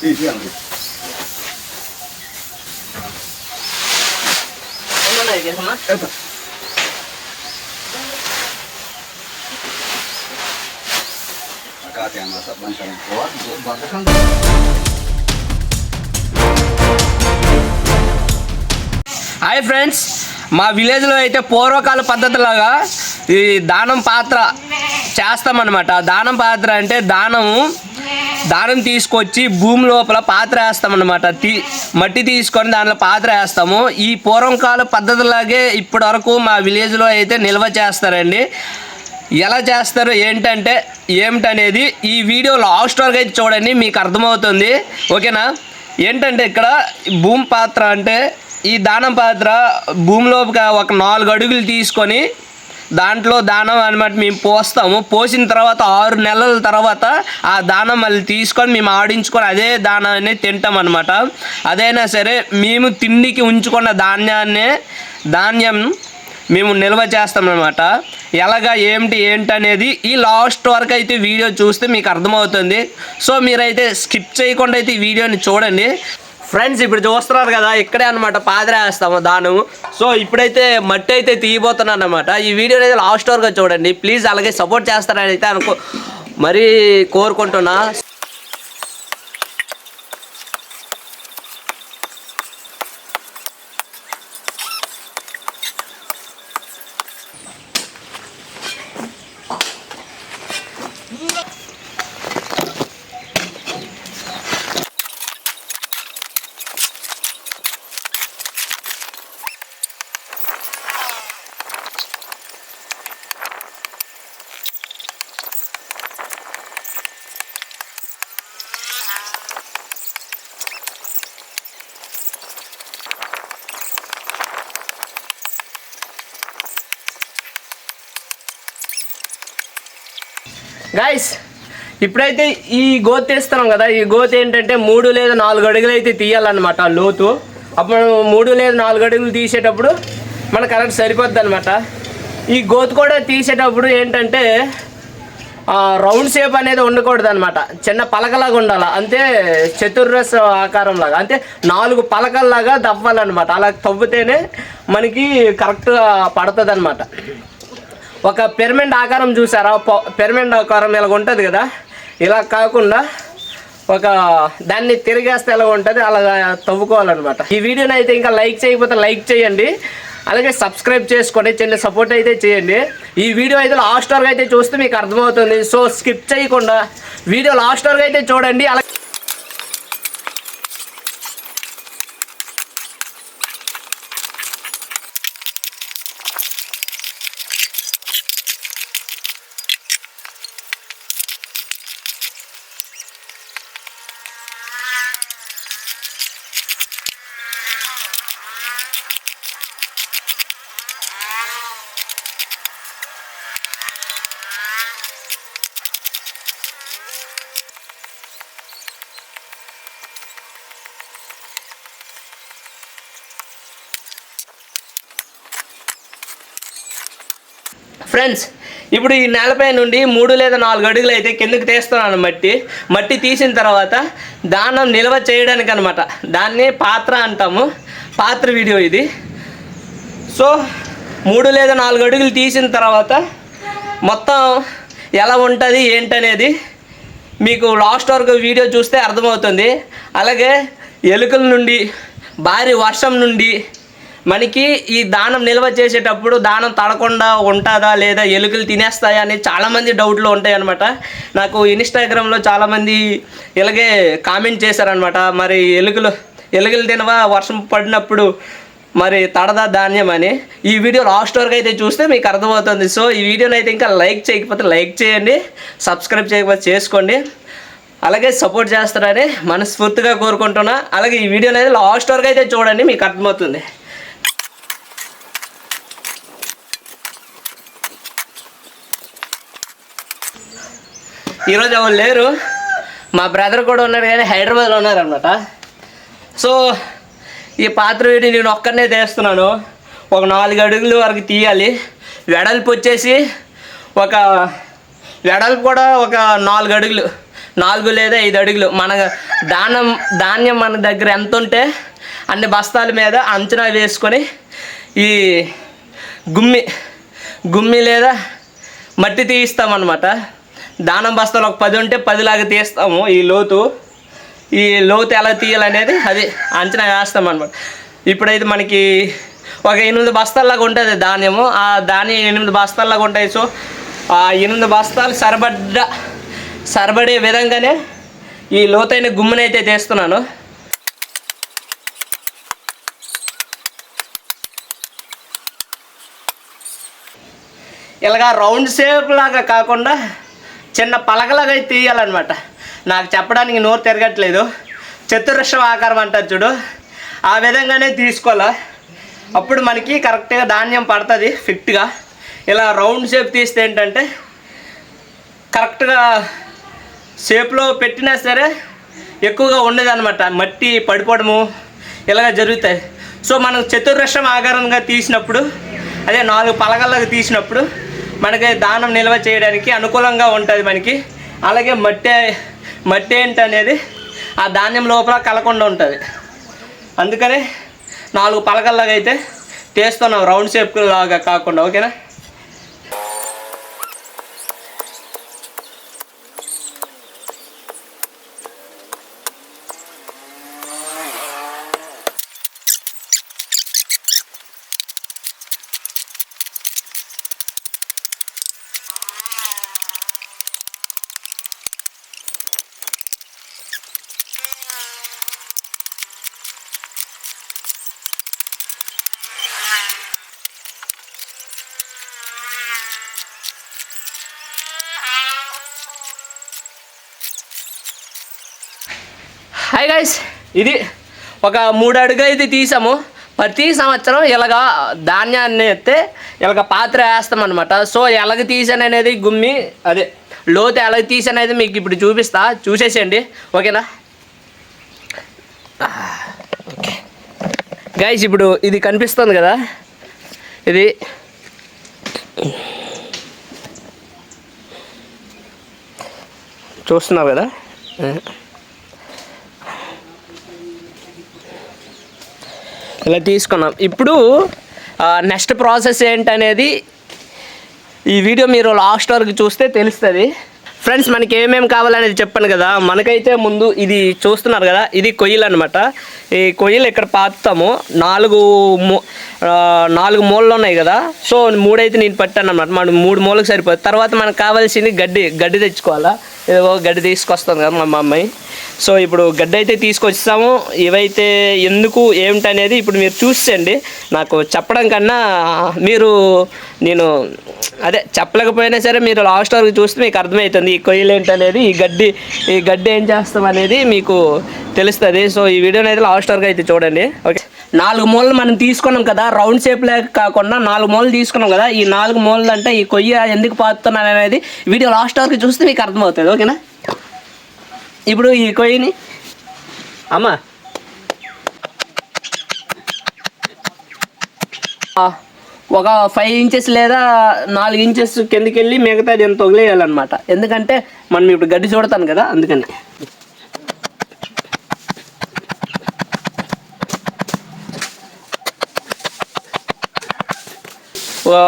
తీసి అంది ఎంత కాతే అన్న సార్ మంచిగా బతకం హాయ్ ఫ్రెండ్స్ మా విలేజ్లో అయితే పూర్వకాల పద్ధతిలాగా ఈ దానం పాత్ర చేస్తామన్నమాట. దానం పాత్ర అంటే దానము దానం తీసుకొచ్చి భూమి లోపల పాత్ర వేస్తామన్నమాట. తీ మట్టి తీసుకొని దాంట్లో పాత్ర వేస్తాము. ఈ పూర్వకాల పద్ధతిలాగే ఇప్పటి వరకు మా విలేజ్లో అయితే నిల్వ చేస్తారండి. ఎలా చేస్తారు ఏంటంటే ఏమిటనేది ఈ వీడియో లాస్ట్ వరకు అయితే చూడండి మీకు అర్థమవుతుంది. ఓకేనా? ఏంటంటే ఇక్కడ భూమి పాత్ర అంటే ఈ దానం పాత్ర భూమిలోపు ఒక నాలుగు అడుగులు తీసుకొని దాంట్లో దానం అనమాట మేము పోస్తాము. పోసిన తర్వాత ఆరు నెలల తర్వాత ఆ దానం మళ్ళీ తీసుకొని మేము ఆడించుకొని అదే దానాన్ని తింటాం అనమాట అదైనా సరే మేము తిండికి ఉంచుకున్న ధాన్యాన్నే ధాన్యం మేము నిల్వ చేస్తామన్నమాట ఎలాగా ఏమిటి ఏంటి అనేది ఈ లాస్ట్ వరకు అయితే వీడియో చూస్తే మీకు అర్థమవుతుంది. సో మీరైతే స్కిప్ చేయకుండా అయితే ఈ వీడియోని చూడండి. ఫ్రెండ్స్ ఇప్పుడు చూస్తున్నారు కదా ఇక్కడే అనమాట పాదరేస్తాము దాను. సో ఇప్పుడైతే మట్టి అయితే తీయబోతున్నాను అనమాట ఈ వీడియోని అయితే లాస్ట్ వరకు చూడండి. ప్లీజ్ అలాగే సపోర్ట్ చేస్తారని అయితే అనుకో మరీ కోరుకుంటున్నా. గైస్ ఇప్పుడైతే ఈ గోతి తీస్తున్నాం కదా ఈ గోతి ఏంటంటే మూడు లేదా నాలుగు అడుగులు అయితే తీయాలన్నమాట లోతు. అప్పుడు మూడు లేదా నాలుగు అడుగులు తీసేటప్పుడు మనకు కరెక్ట్ సరిపోద్ది అనమాట ఈ గోతు కూడా తీసేటప్పుడు ఏంటంటే రౌండ్ షేప్ అనేది ఉండకూడదు అనమాట చిన్న పలకలాగా ఉండాలి అంతే చతుర్రస్ ఆకారం లాగా అంటే నాలుగు పలకల్లాగా తవ్వాలన్నమాట. అలా తవ్వితేనే మనకి కరెక్ట్గా పడుతుంది అనమాట ఒక పిరమిడ్ ఆకారం చూసారా? పిరమిడ్ ఆకారం ఇలా ఉంటుంది కదా? ఇలా కాకుండా ఒక దాన్ని తిరిగేస్తే ఎలా ఉంటుంది? అలా తవ్వుకోవాలన్నమాట. ఈ వీడియోని అయితే ఇంకా లైక్ చేయకపోతే లైక్ చేయండి. అలాగే సబ్స్క్రైబ్ చేసుకోండి. చిన్న సపోర్ట్ అయితే చేయండి. ఈ వీడియో అయితే లాస్ట్ వరకు అయితే చూస్తే మీకు అర్థమవుతుంది. సో స్కిప్ చేయకుండా వీడియో లాస్ట్ వరకు అయితే చూడండి. అలాగే ఫ్రెండ్స్ ఇప్పుడు ఈ నేలపై నుండి మూడు లేదా నాలుగు అడుగులు అయితే కిందకు తీస్తున్నాను మట్టి. మట్టి తీసిన తర్వాత దానం నిల్వ చేయడానికి అనమాట దాన్ని పాత్ర అంటాము. పాత్ర వీడియో ఇది. సో మూడు లేదా నాలుగు అడుగులు తీసిన తర్వాత మొత్తం ఎలా ఉంటుంది ఏంటనేది మీకు లాస్ట్ వరకు వీడియో చూస్తే అర్థమవుతుంది. అలాగే ఎలుకల నుండి భారీ వర్షం నుండి మనకి ఈ దానం నిల్వ చేసేటప్పుడు దానం తడకుండా ఉంటుందా లేదా ఎలుకలు తినేస్తాయా అని చాలామంది డౌట్లు ఉంటాయన్నమాట. నాకు ఇన్స్టాగ్రామ్లో చాలామంది ఇలాగే కామెంట్ చేశారనమాట మరి ఎలుకలు ఎలుకలు తినవా? వర్షం పడినప్పుడు మరి తడదా ధాన్యం అని. ఈ వీడియో లాస్ట్ వరకు అయితే చూస్తే మీకు అర్థమవుతుంది. సో ఈ వీడియోని అయితే ఇంకా లైక్ చేయకపోతే లైక్ చేయండి సబ్స్క్రైబ్ చేయకపోతే చేసుకోండి. అలాగే సపోర్ట్ చేస్తారని మనస్ఫూర్తిగా కోరుకుంటున్నా. అలాగే ఈ వీడియోని అయితే లాస్ట్ వరకు అయితే చూడండి మీకు అర్థమవుతుంది. ఈరోజు ఎవరు లేరు. మా బ్రదర్ కూడా ఉన్నారు కానీ హైదరాబాద్లో ఉన్నారనమాట సో ఈ పాత్ర వీడిని నేను ఒక్కనే తీస్తున్నాను. ఒక నాలుగు అడుగులు వరకు తీయాలి. వెడల్పు వచ్చేసి ఒక వెడల్పు కూడా ఒక నాలుగు అడుగులు. నాలుగు లేదా ఐదు అడుగులు. మన దానం ధాన్యం మన దగ్గర ఎంత ఉంటే అన్ని బస్తాల మీద అంచనా వేసుకొని ఈ గుమ్మి గుమ్మి లేదా మట్టి తీయిస్తామన్నమాట. దానం బస్తాలు ఒక పది ఉంటే పదిలాగా తీస్తాము ఈ లోతు. ఈ లోతు ఎలా తీయాలనేది అది అంచనా వేస్తాం అనమాట ఇప్పుడైతే మనకి ఒక ఎనిమిది బస్తాల్లాగా ఉంటుంది ధాన్యము. ఆ ధాన్యం ఎనిమిది బస్తాల్లాగా ఉంటాయి. సో ఆ ఎనిమిది బస్తాలు సరిపడ్డ సరిపడే విధంగానే ఈ లోతైన గుమ్మునైతే తీస్తున్నాను. ఇలాగా రౌండ్ షేప్ లాగా కాకుండా చిన్న పలకలాగా అయితే తీయాలన్నమాట. నాకు చెప్పడానికి నోరు తిరగట్లేదు. చతురస్రం ఆకారం అంటారు చూడు. ఆ విధంగానే తీసుకోవాలా? అప్పుడు మనకి కరెక్ట్గా ధాన్యం పడుతుంది ఫిట్గా. ఇలా రౌండ్ షేప్ తీస్తే ఏంటంటే కరెక్ట్గా షేప్లో పెట్టినా సరే ఎక్కువగా ఉండదన్నమాట. మట్టి పడిపోవడము ఇలాగ జరుగుతాయి. సో మనం చతురస్రం ఆకారంగా తీసినప్పుడు అదే నాలుగు పలకల్లాగా తీసినప్పుడు మనకి దానం నిల్వ చేయడానికి అనుకూలంగా ఉంటుంది మనకి. అలాగే మట్టి మట్టి ఏంటి అనేది ఆ ధాన్యం లోపల కలకుండా ఉంటుంది. అందుకనే నాలుగు పలకల్లాగా అయితే తీస్తున్నాం రౌండ్ షేప్ లాగా కాకుండా ఓకేనా? హాయ్ గైస్ ఇది ఒక మూడు అడుగు అయితే తీసాము. ప్రతి సంవత్సరం ఇలాగ ధాన్యాన్ని ఎత్తే ఇలాగ పాత్ర వేస్తాం అనమాట సో ఎలాగ తీసాను అనేది గుమ్మి అదే లోతు ఎలాగ తీసాను మీకు ఇప్పుడు చూపిస్తా. చూసేసేయండి. ఓకేనా? ఓకే. గైస్ ఇప్పుడు ఇది కనిపిస్తుంది కదా? ఇది చూస్తున్నావు కదా? ఇలా తీసుకున్నాం. ఇప్పుడు నెక్స్ట్ ప్రాసెస్ ఏంటనేది ఈ వీడియో మీరు లాస్ట్ వరకు చూస్తే తెలుస్తుంది. ఫ్రెండ్స్ మనకి ఏమేమి కావాలనేది చెప్పాను కదా. మనకైతే ముందు ఇది చూస్తున్నారు కదా ఇది కొయ్యలు అనమాట ఈ కొయ్యలు ఇక్కడ పాతాము నాలుగు మూ- నాలుగు మూలలు ఉన్నాయి కదా. సో మూడైతే నేను పట్టాను అనమాట మన మూడు మూలకు సరిపోతుంది. తర్వాత మనకు కావాల్సింది గడ్డి గడ్డి తెచ్చుకోవాలా? ఏదో గడ్డి తీసుకొస్తుంది కదా మా అమ్మాయి. సో ఇప్పుడు గడ్డ అయితే తీసుకొచ్చాము ఇవైతే ఎందుకు ఏమిటనేది ఇప్పుడు మీరు చూసేయండి. నాకు చెప్పడం కన్నా మీరు నేను అదే చెప్పలేకపోయినా సరే మీరు లాస్ట్ వరకు చూస్తే మీకు అర్థమవుతుంది ఈ కొయ్యలు ఏంటనేది ఈ గడ్డి ఈ గడ్డి ఏం చేస్తాం అనేది మీకు తెలుస్తుంది. సో ఈ వీడియోని అయితే లాస్ట్ వరకు అయితే చూడండి. ఓకే. నాలుగు మూలలు మనం తీసుకున్నాం కదా రౌండ్ షేప్ లేక కాకుండా నాలుగు మూలలు తీసుకున్నాం కదా ఈ నాలుగు మూలలు అంటే ఈ కొయ్య ఎందుకు పాతున్నాను అనేది వీడియో లాస్ట్ వరకు చూస్తే మీకు అర్థమవుతుంది. ఓకేనా? ఇప్పుడు ఈ కొయ్యని అమ్మా. ఒక ఫైవ్ ఇంచెస్ లేదా నాలుగు ఇంచెస్ కిందకి వెళ్ళి మిగతాది ఎంత వదిలేయాలన్నమాట ఎందుకంటే మనం ఇప్పుడు గడ్డి చూడతాను కదా అందుకని. ఓ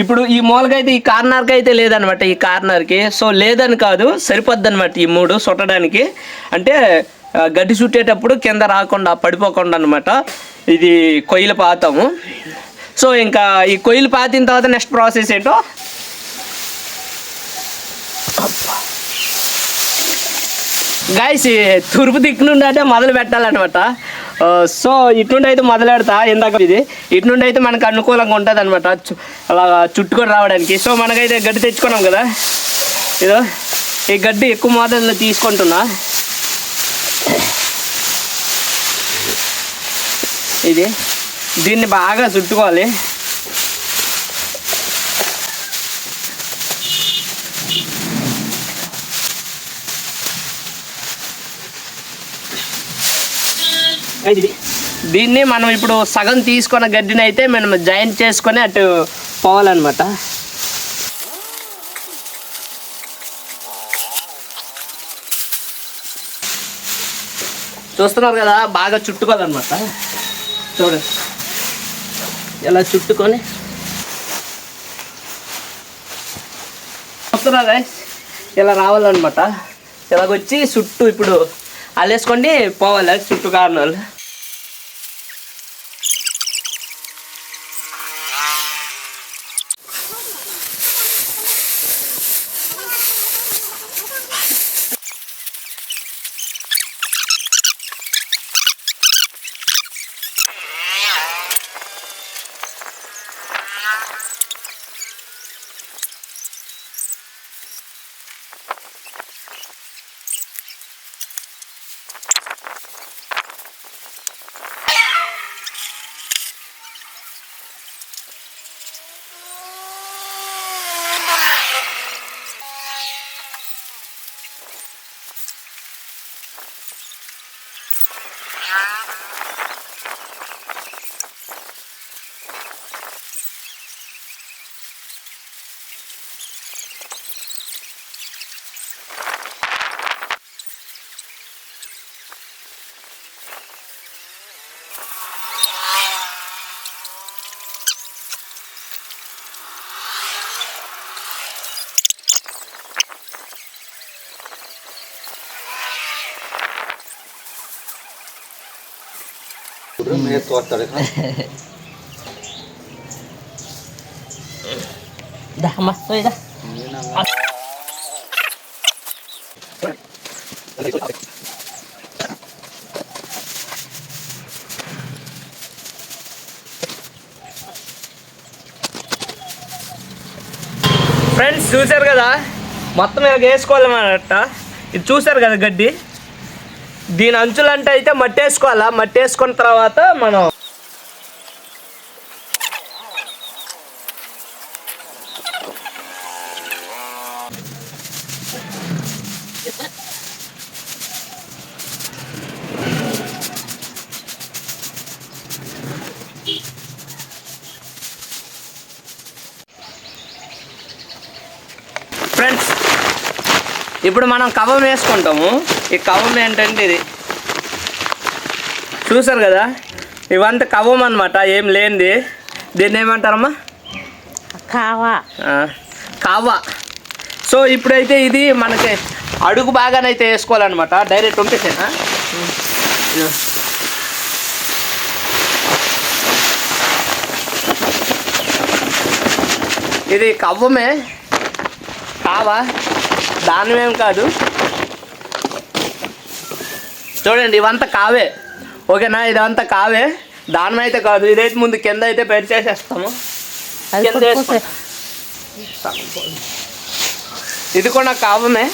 ఇప్పుడు ఈ మూలకైతే ఈ కార్నర్కి అయితే లేదనమాట ఈ కార్నర్కి. సో లేదని కాదు సరిపోద్ది అనమాట ఈ మూడు చుట్టడానికి అంటే గడ్డి చుట్టేటప్పుడు కింద రాకుండా పడిపోకుండా అనమాట ఇది కొయ్యలు పాతాము. సో ఇంకా ఈ కొయ్యలు పాతిన తర్వాత నెక్స్ట్ ప్రాసెస్ ఏంటో? గాయస్ తూర్పు దిక్కు నుండి అంటే మొదలు పెట్టాలన్నమాట. సో ఇటు నుండి అయితే మొదలు పెడతా ఇందాక ఇది. ఇటు నుండి అయితే మనకు అనుకూలంగా ఉంటుంది అనమాట అలా చుట్టుకొని రావడానికి. సో మనకైతే గడ్డి తెచ్చుకున్నాం కదా. ఇదో ఈ గడ్డి ఎక్కువ మోతాదులో తీసుకుంటున్నా. ఇది. దీన్ని బాగా చుట్టుకోవాలి. ఇది. దీన్ని మనం ఇప్పుడు సగం తీసుకున్న గడ్డిని అయితే మనం జాయింట్ చేసుకొని అటు పోవాలన్నమాట. చూస్తున్నారు కదా బాగా చుట్టుకోదన్నమాట చూడండి ఇలా చుట్టుకొని. చూస్తున్నారు ఇలా రావాలన్నమాట. ఇలాగొచ్చి చుట్టూ ఇప్పుడు అల్లేసుకోండి పోవాలి చుట్టూ కారణాలు మీరు తోస్తాడు dah masuk dah ఫ్రెండ్స్ చూశారు కదా? మొత్తం ఇలా వేసుకోవాలన్నమాట ఇది చూశారు కదా గడ్డి? దీని అంచులంటే అయితే మట్టేసుకోవాలా? మట్టేసుకున్న తర్వాత మనం ఫ్రెండ్స్ ఇప్పుడు మనం కవం వేసుకుంటాము. ఈ కవం ఏంటంటే ఇది. చూసారు కదా? ఇవంతా కవం అనమాట ఏం లేనిది. దీన్ని ఏమంటారమ్మా? ఆ, కావా. సో ఇప్పుడైతే ఇది మనకి అడుగు బాగానైతే వేసుకోవాలన్నమాట. డైరెక్ట్ ఉంపేసేనా ఇది కవ్వమే. కావా. దానిమేం కాదు. చూడండి ఇవంతా కావే. ఓకేనా? ఇదంతా కావే. దానం అయితే కాదు. ఇదైతే ముందు కింద అయితే పెరిచేసేస్తాము. ఇది కూడా కావమే.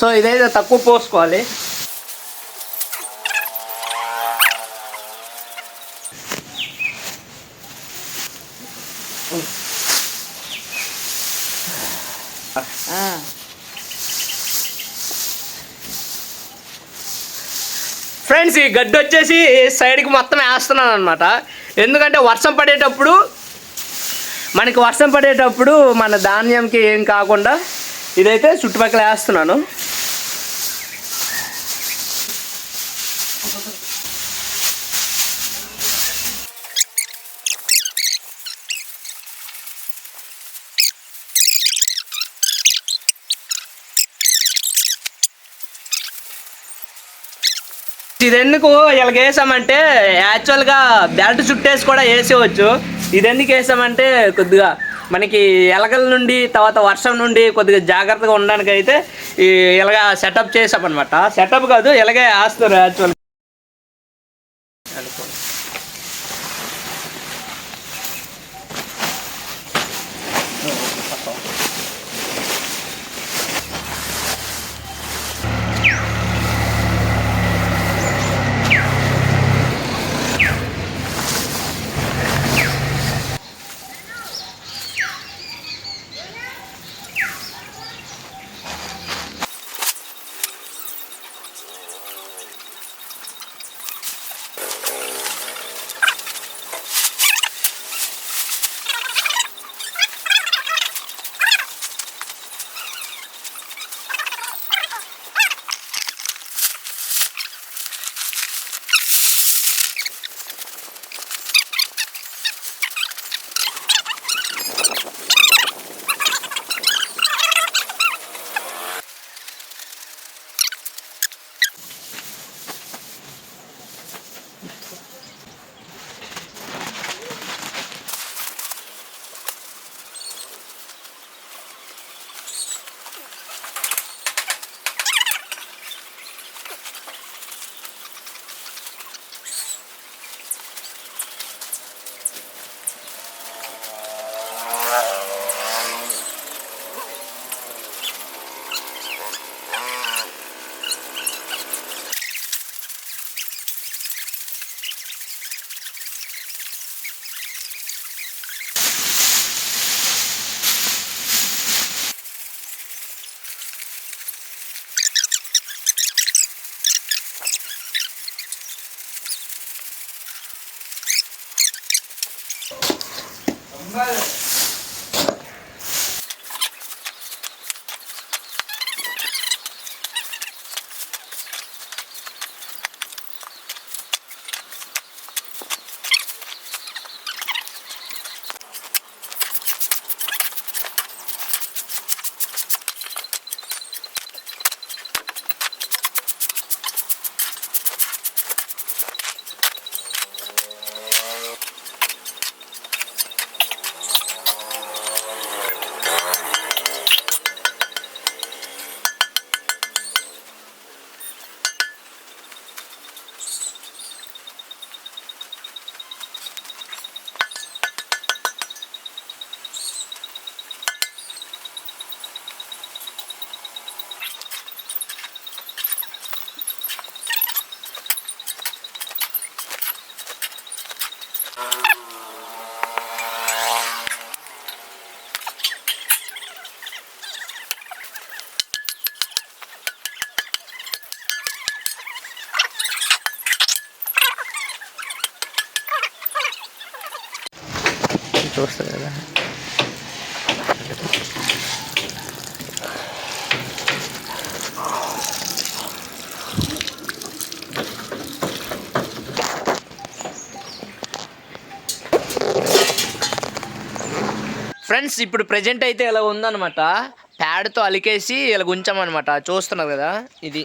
సో ఇదైతే తక్కువ పోసుకోవాలి. Ah. ఫ్రెండ్స్ ఈ గడ్డి వచ్చేసి సైడ్కి మొత్తం వేస్తున్నాను అనమాట ఎందుకంటే వర్షం పడేటప్పుడు మనకి వర్షం పడేటప్పుడు మన ధాన్యంకి ఏం కాకుండా ఇదైతే చుట్టుపక్కల వేస్తున్నాను. ఇది ఎందుకు ఇలాగ వేసామంటే యాక్చువల్గా బెల్ట్ చుట్టేసి కూడా వేసేవచ్చు ఇది ఎందుకు వేసామంటే కొద్దిగా మనకి ఎలకల నుండి తర్వాత వర్షం నుండి కొద్దిగా జాగ్రత్తగా ఉండడానికి అయితే ఈ ఇలాగ సెటప్ చేసామన్నమాట. సెటప్ కాదు ఇలాగే వేస్తారు యాక్చువల్ చూస్తుంది కదా. ఫ్రెండ్స్ ఇప్పుడు ప్రజెంట్ అయితే ఇలా ఉందనమాట ప్యాడ్తో అలికేసి ఇలా ఉంచామన్నమాట. చూస్తున్నారు కదా ఇది.